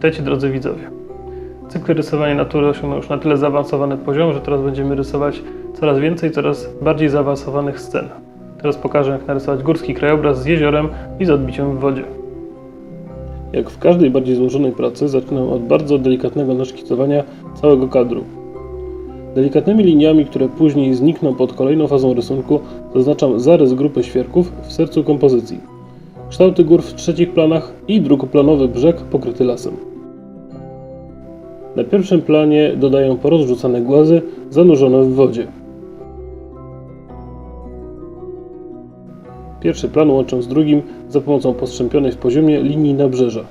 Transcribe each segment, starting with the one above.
Witajcie drodzy widzowie. Cykl rysowania natury osiągnął już na tyle zaawansowany poziom, że teraz będziemy rysować coraz więcej, coraz bardziej zaawansowanych scen. Teraz pokażę jak narysować górski krajobraz z jeziorem i z odbiciem w wodzie. Jak w każdej bardziej złożonej pracy zaczynam od bardzo delikatnego naszkicowania całego kadru. Delikatnymi liniami, które później znikną pod kolejną fazą rysunku, zaznaczam zarys grupy świerków w sercu kompozycji. Kształty gór w trzecich planach i drugoplanowy brzeg pokryty lasem. Na pierwszym planie dodaję porozrzucane głazy zanurzone w wodzie. Pierwszy plan łączę z drugim za pomocą postrzępionej w poziomie linii nabrzeża.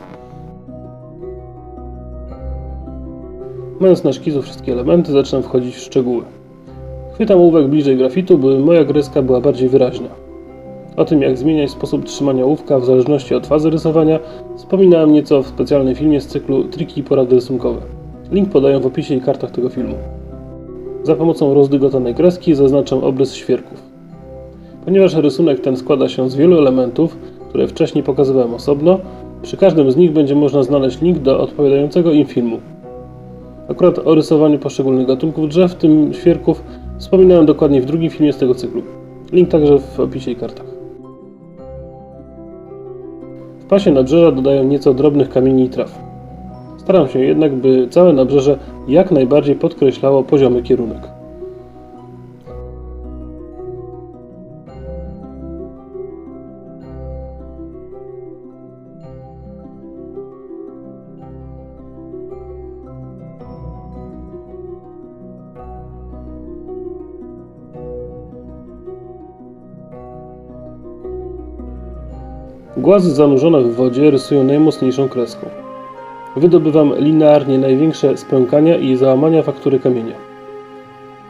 Mając na szkicu wszystkie elementy, zaczynam wchodzić w szczegóły. Chwytam ołówek bliżej grafitu, by moja kreska była bardziej wyraźna. O tym, jak zmieniać sposób trzymania ołówka w zależności od fazy rysowania, wspominałem nieco w specjalnym filmie z cyklu Triki i porady rysunkowe. Link podaję w opisie i kartach tego filmu. Za pomocą rozdygotanej kreski zaznaczam obrys świerków. Ponieważ rysunek ten składa się z wielu elementów, które wcześniej pokazywałem osobno, przy każdym z nich będzie można znaleźć link do odpowiadającego im filmu. Akurat o rysowaniu poszczególnych gatunków drzew, w tym świerków, wspominałem dokładnie w drugim filmie z tego cyklu. Link także w opisie i kartach. W pasie nabrzeża dodaję nieco drobnych kamieni i traw. Staram się jednak, by całe nabrzeże jak najbardziej podkreślało poziomy kierunek. Głazy zanurzone w wodzie rysują najmocniejszą kreską. Wydobywam linearnie największe spękania i załamania faktury kamienia.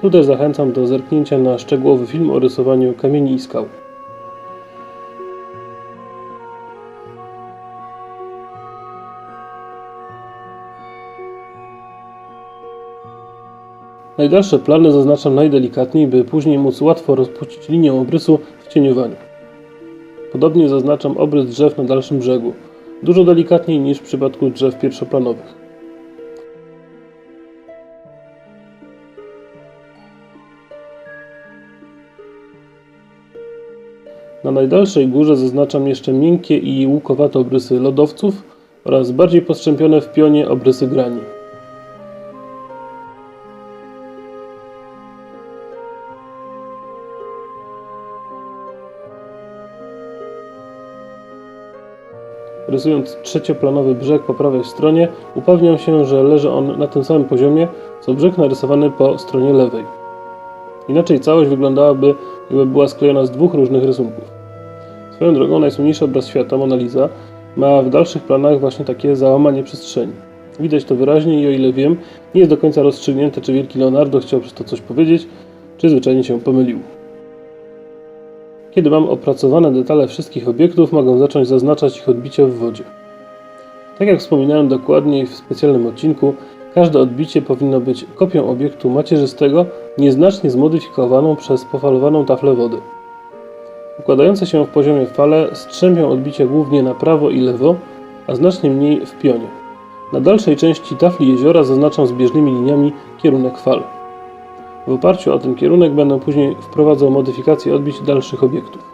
Tu też zachęcam do zerknięcia na szczegółowy film o rysowaniu kamieni i skał. Najdalsze plany zaznaczam najdelikatniej, by później móc łatwo rozpuścić linię obrysu w cieniowaniu. Podobnie zaznaczam obrys drzew na dalszym brzegu, dużo delikatniej niż w przypadku drzew pierwszoplanowych. Na najdalszej górze zaznaczam jeszcze miękkie i łukowate obrysy lodowców oraz bardziej postrzępione w pionie obrysy grani. Rysując trzecioplanowy brzeg po prawej stronie, upewniam się, że leży on na tym samym poziomie, co brzeg narysowany po stronie lewej. Inaczej całość wyglądałaby, jakby była sklejona z dwóch różnych rysunków. Swoją drogą najsłynniejszy obraz świata, Mona Lisa, ma w dalszych planach właśnie takie załamanie przestrzeni. Widać to wyraźnie i o ile wiem, nie jest do końca rozstrzygnięte, czy wielki Leonardo chciał przez to coś powiedzieć, czy zwyczajnie się pomylił. Kiedy mam opracowane detale wszystkich obiektów, mogę zacząć zaznaczać ich odbicie w wodzie. Tak jak wspominałem dokładniej w specjalnym odcinku, każde odbicie powinno być kopią obiektu macierzystego, nieznacznie zmodyfikowaną przez pofalowaną taflę wody. Układające się w poziomie fale strzępią odbicie głównie na prawo i lewo, a znacznie mniej w pionie. Na dalszej części tafli jeziora zaznaczam zbieżnymi liniami kierunek fal. W oparciu o ten kierunek będę później wprowadzał modyfikacje odbić dalszych obiektów.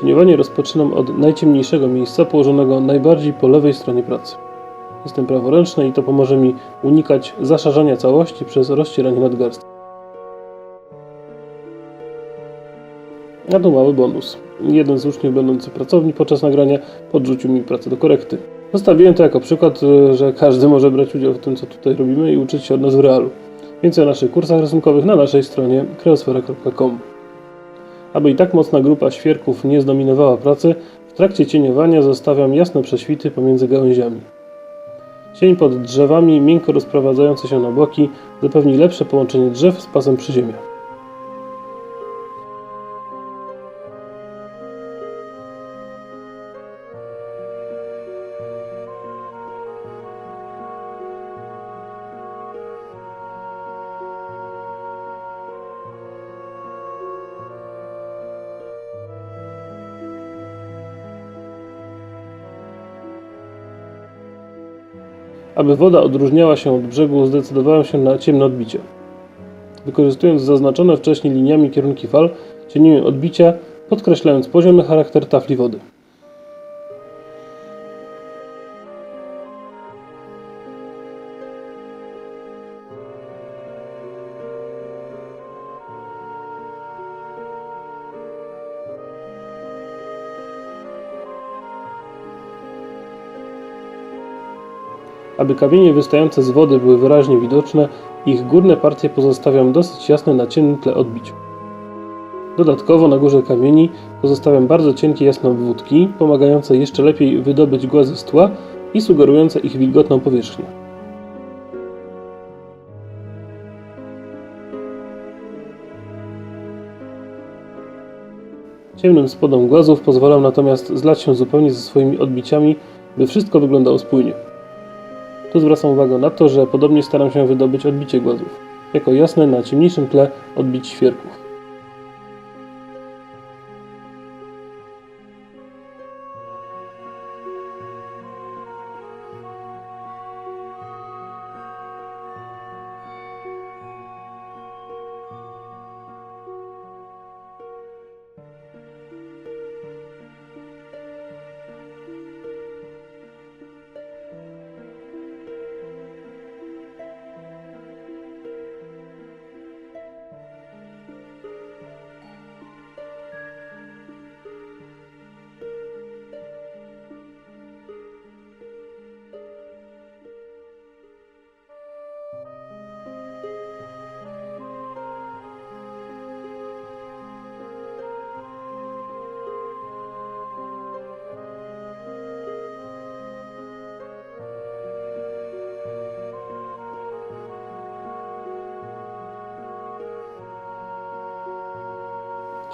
Cieniowanie rozpoczynam od najciemniejszego miejsca położonego najbardziej po lewej stronie pracy. Jestem praworęczny i to pomoże mi unikać zaszarzania całości przez rozcieranie nadgarstka. A to mały bonus. Jeden z uczniów będący pracowni podczas nagrania podrzucił mi pracę do korekty. Zostawiłem to jako przykład, y, że każdy może brać udział w tym, co tutaj robimy i uczyć się od nas w realu. Więcej o naszych kursach rysunkowych na naszej stronie kreosfera.com. Aby i tak mocna grupa świerków nie zdominowała pracy, w trakcie cieniowania zostawiam jasne prześwity pomiędzy gałęziami. Cień pod drzewami, miękko rozprowadzający się na boki, zapewni lepsze połączenie drzew z pasem przyziemia. Aby woda odróżniała się od brzegu, zdecydowałem się na ciemne odbicie. Wykorzystując zaznaczone wcześniej liniami kierunki fal, cieniłem odbicia, podkreślając poziomy charakter tafli wody. Aby kamienie wystające z wody były wyraźnie widoczne, ich górne partie pozostawiam dosyć jasne na ciemnym tle odbiciu. Dodatkowo na górze kamieni pozostawiam bardzo cienkie jasne obwódki, pomagające jeszcze lepiej wydobyć głazy z tła i sugerujące ich wilgotną powierzchnię. Ciemnym spodom głazów pozwalam natomiast zlać się zupełnie ze swoimi odbiciami, by wszystko wyglądało spójnie. Tu zwracam uwagę na to, że podobnie staram się wydobyć odbicie głazów, jako jasne na ciemniejszym tle odbić świerków.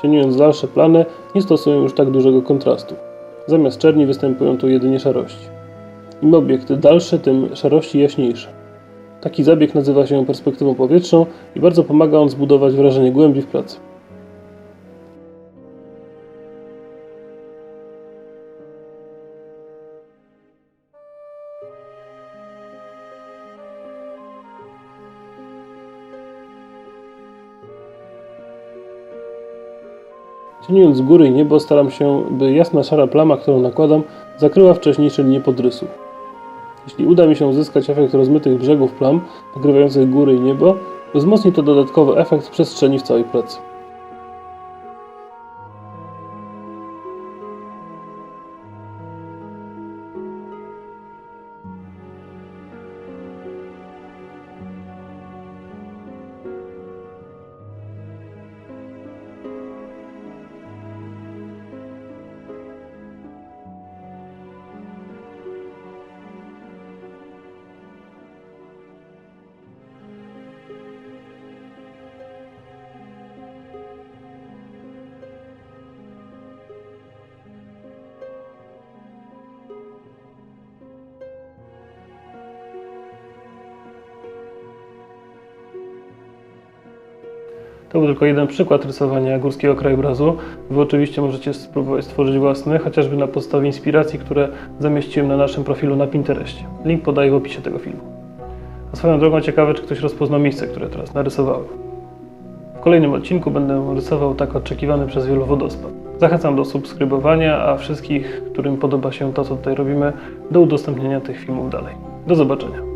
Cieniując dalsze plany, nie stosuję już tak dużego kontrastu. Zamiast czerni występują tu jedynie szarości. Im obiekt dalszy, tym szarości jaśniejsze. Taki zabieg nazywa się perspektywą powietrzną i bardzo pomaga on zbudować wrażenie głębi w pracy. Cieniując z góry i niebo staram się, by jasna szara plama, którą nakładam, zakryła wcześniejsze linie podrysu. Jeśli uda mi się uzyskać efekt rozmytych brzegów plam, pokrywających góry i niebo, wzmocni to dodatkowy efekt przestrzeni w całej pracy. To był tylko jeden przykład rysowania górskiego krajobrazu. Wy oczywiście możecie spróbować stworzyć własny, chociażby na podstawie inspiracji, które zamieściłem na naszym profilu na Pinterestie. Link podaję w opisie tego filmu. A swoją drogą ciekawe, czy ktoś rozpoznał miejsce, które teraz narysowałem. W kolejnym odcinku będę rysował tak oczekiwany przez wielu wodospad. Zachęcam do subskrybowania, a wszystkich, którym podoba się to, co tutaj robimy, do udostępnienia tych filmów dalej. Do zobaczenia.